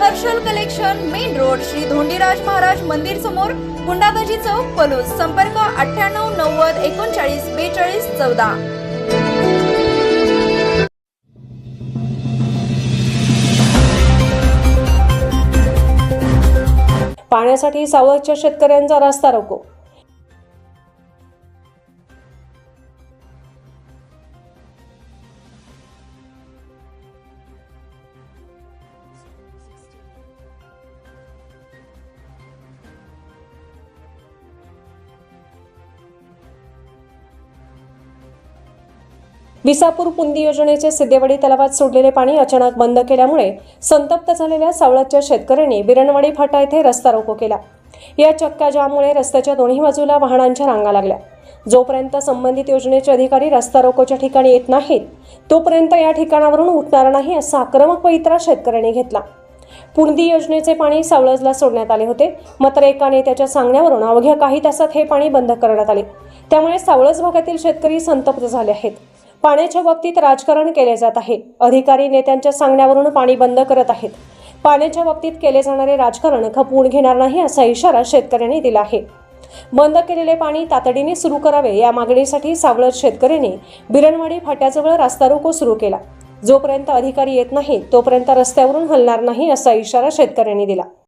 Harshal collection main road Shri Dhondiraj Maharaj मंदिर समोर गुंडाबाजी चौक पलूस. संपर्क अठ्ठ्याण्णव नव्वद एकोणचाळीस बेचाळीस चौदा. पाण्यासाठी सावळच्या शेतकऱ्यांचा रास्ता रोको. विसापूर पुंदी योजनेचे सिद्धेवाडी तलावात सोडलेले पाणी अचानक बंद केल्यामुळे संतप्त झालेल्या सावळतच्या शेतकऱ्यांनी बिरणवाडी फाटा येथे रस्ता रोको केला. या चक्का जाममुळे रस्त्याच्या दोन्ही बाजूला वाहनांच्या रांगा लागल्या. जोपर्यंत संबंधित योजनेचे अधिकारी रस्ता रोकोच्या ठिकाणी येत नाहीत तोपर्यंत या ठिकाणावरून उठणार नाही असा आक्रमक पवित्रा शेतकऱ्यांनी घेतला. पुंदी योजनेचे पाणी सावळजला सोडण्यात आले होते. मात्र एका नेत्याच्या सांगण्यावरून अवघ्या काही तासात हे पाणी बंद करण्यात आले. त्यामुळे सावळज भागातील शेतकरी संतप्त झाले आहेत. पाण्याच्या बाबतीत राजकारण केले जात आहे. अधिकारी नेत्यांच्या सांगण्यावरून पाणी बंद करत आहेत. पाण्याच्या बाबतीत केले जाणारे राजकारण खपवून घेणार नाही असा इशारा शेतकऱ्यांनी दिला आहे. बंद केलेले पाणी तातडीने सुरू करावे या मागणीसाठी सावळत शेतकऱ्यांनी बिरणवाडी फाट्याजवळ रास्ता रोको सुरू केला. जोपर्यंत अधिकारी येत नाही तोपर्यंत रस्त्यावरून हलणार नाही असा इशारा शेतकऱ्यांनी दिला.